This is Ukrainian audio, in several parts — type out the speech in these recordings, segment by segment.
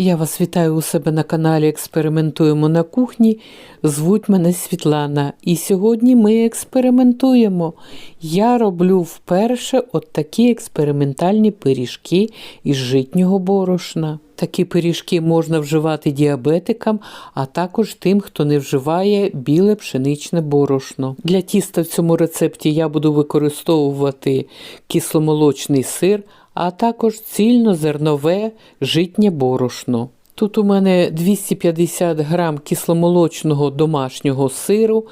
Я вас вітаю у себе на каналі Експериментуємо на кухні. Звуть мене Світлана. І сьогодні ми експериментуємо. Я роблю вперше от такі експериментальні пиріжки із житнього борошна. Такі пиріжки можна вживати діабетикам, а також тим, хто не вживає біле пшеничне борошно. Для тіста в цьому рецепті я буду використовувати кисломолочний сир, а також цільнозернове житнє борошно. Тут у мене 250 грам кисломолочного домашнього сиру,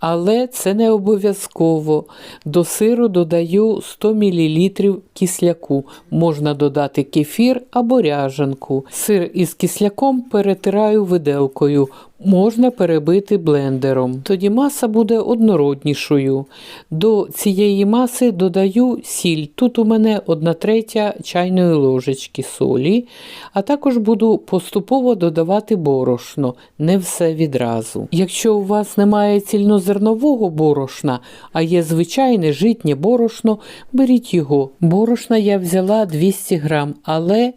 але це не обов'язково. До сиру додаю 100 мл кисляку. Можна додати кефір або ряжанку. Сир із кисляком перетираю виделкою. Можна перебити блендером. Тоді маса буде однороднішою. До цієї маси додаю сіль. Тут у мене 1 третя чайної ложечки солі, а також буду поступово додавати борошно, не все відразу. Якщо у вас немає цільнозернового борошна, а є звичайне житнє борошно, беріть його. Борошна я взяла 200 грам, але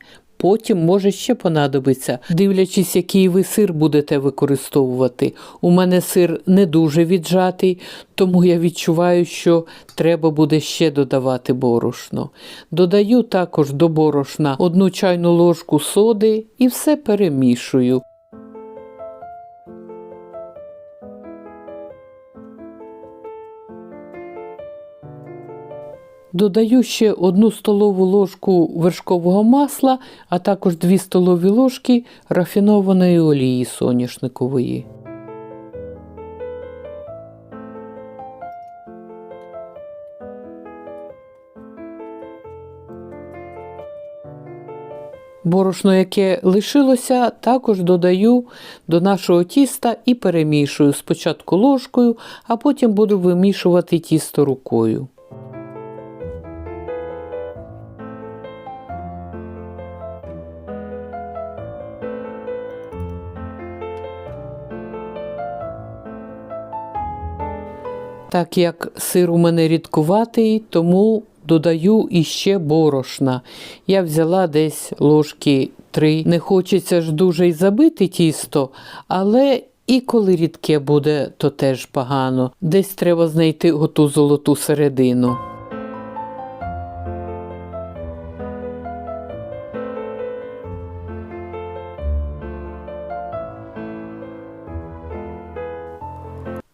Потім може ще понадобиться, дивлячись, який ви сир будете використовувати. У мене сир не дуже віджатий, тому я відчуваю, що треба буде ще додавати борошно. Додаю також до борошна одну чайну ложку соди і все перемішую. Додаю ще одну столову ложку вершкового масла, а також 2 столові ложки рафінованої олії соняшникової. Борошно, яке лишилося, також додаю до нашого тіста і перемішую спочатку ложкою, а потім буду вимішувати тісто рукою. Так як сир у мене рідкуватий, тому додаю іще борошна. Я взяла десь ложки три. Не хочеться ж дуже й забити тісто, але і коли рідке буде, то теж погано. Десь треба знайти оту золоту середину.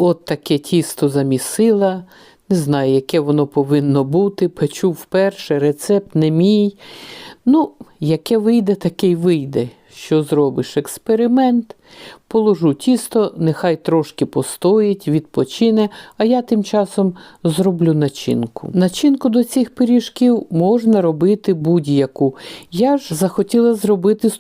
От таке тісто замісила. Не знаю, яке воно повинно бути. Печу вперше, рецепт не мій. Ну, яке вийде, таке й вийде. Що зробиш? Експеримент. Положу тісто, нехай трошки постоїть, відпочине, а я тим часом зроблю начинку. Начинку до цих пиріжків можна робити будь-яку. Я ж захотіла зробити з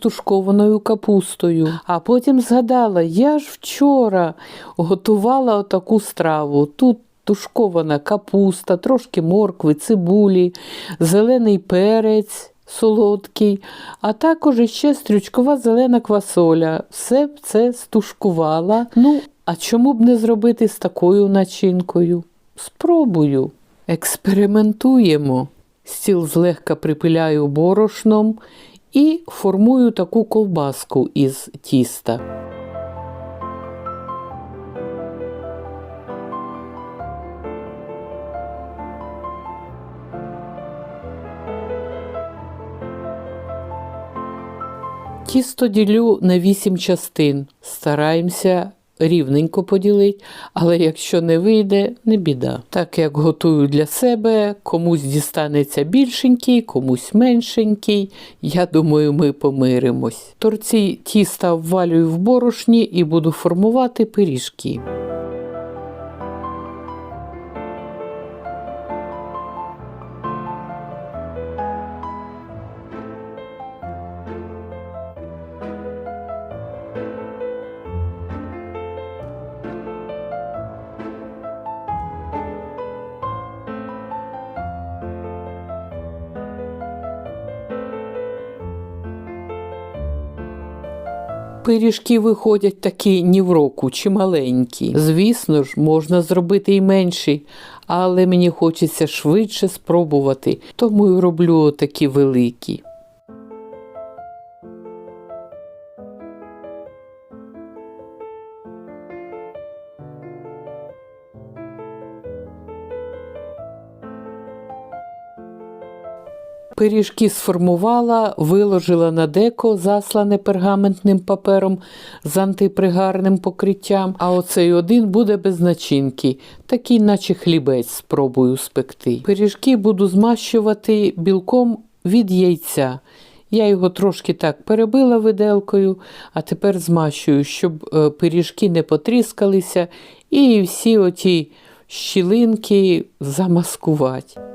капустою, а потім згадала, я ж вчора готувала отаку страву. Тут тушкована капуста, трошки моркви, цибулі, зелений перець солодкий, а також ще стрючкова зелена квасоля. Все це стушкувала. Ну, а чому б не зробити з такою начинкою? Спробую. Експериментуємо. Стіл злегка припиляю борошном і формую таку ковбаску із тіста. Тісто ділю на 8 частин. Стараємося рівненько поділити, але якщо не вийде, не біда. Так як готую для себе, комусь дістанеться більшенький, комусь меншенький. Я думаю, ми помиримось. Торці тіста ввалюю в борошні і буду формувати пиріжки. Пиріжки виходять такі ні в року, чи маленькі. Звісно ж, можна зробити і менші, але мені хочеться швидше спробувати, тому й роблю такі великі. Пиріжки сформувала, виложила на деко, заслане пергаментним папером з антипригарним покриттям, а оцей один буде без начинки, такий, наче хлібець, спробую спекти. Пиріжки буду змащувати білком від яйця. Я його трошки так перебила виделкою, а тепер змащую, щоб е, пиріжки не потріскалися і всі оті щілинки замаскувати.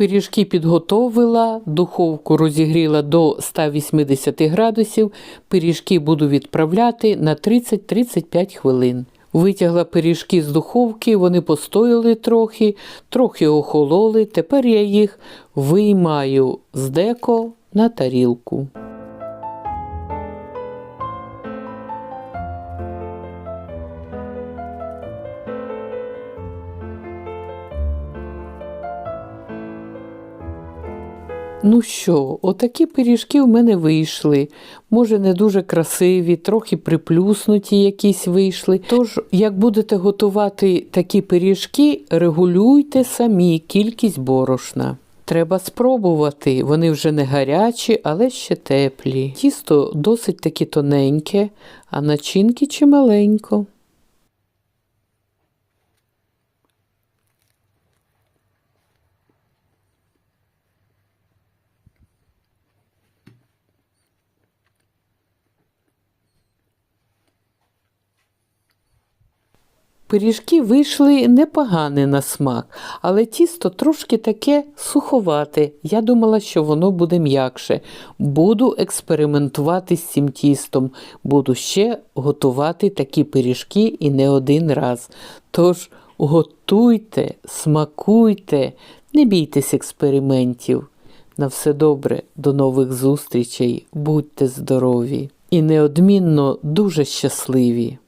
Пиріжки підготовила, духовку розігріла до 180 градусів. Пиріжки буду відправляти на 30-35 хвилин. Витягла пиріжки з духовки, вони постояли трохи, трохи охололи. Тепер я їх виймаю з деко на тарілку. Ну що, отакі пиріжки в мене вийшли. Може, не дуже красиві, трохи приплюснуті якісь вийшли. Тож, як будете готувати такі пиріжки, регулюйте самі кількість борошна. Треба спробувати, вони вже не гарячі, але ще теплі. Тісто досить таки тоненьке, а начинки чималенько. Пиріжки вийшли непогані на смак, але тісто трошки таке суховате. Я думала, що воно буде м'якше. Буду експериментувати з цим тістом, буду ще готувати такі пиріжки і не один раз. Тож готуйте, смакуйте, не бійтесь експериментів. На все добре, до нових зустрічей, будьте здорові і неодмінно дуже щасливі.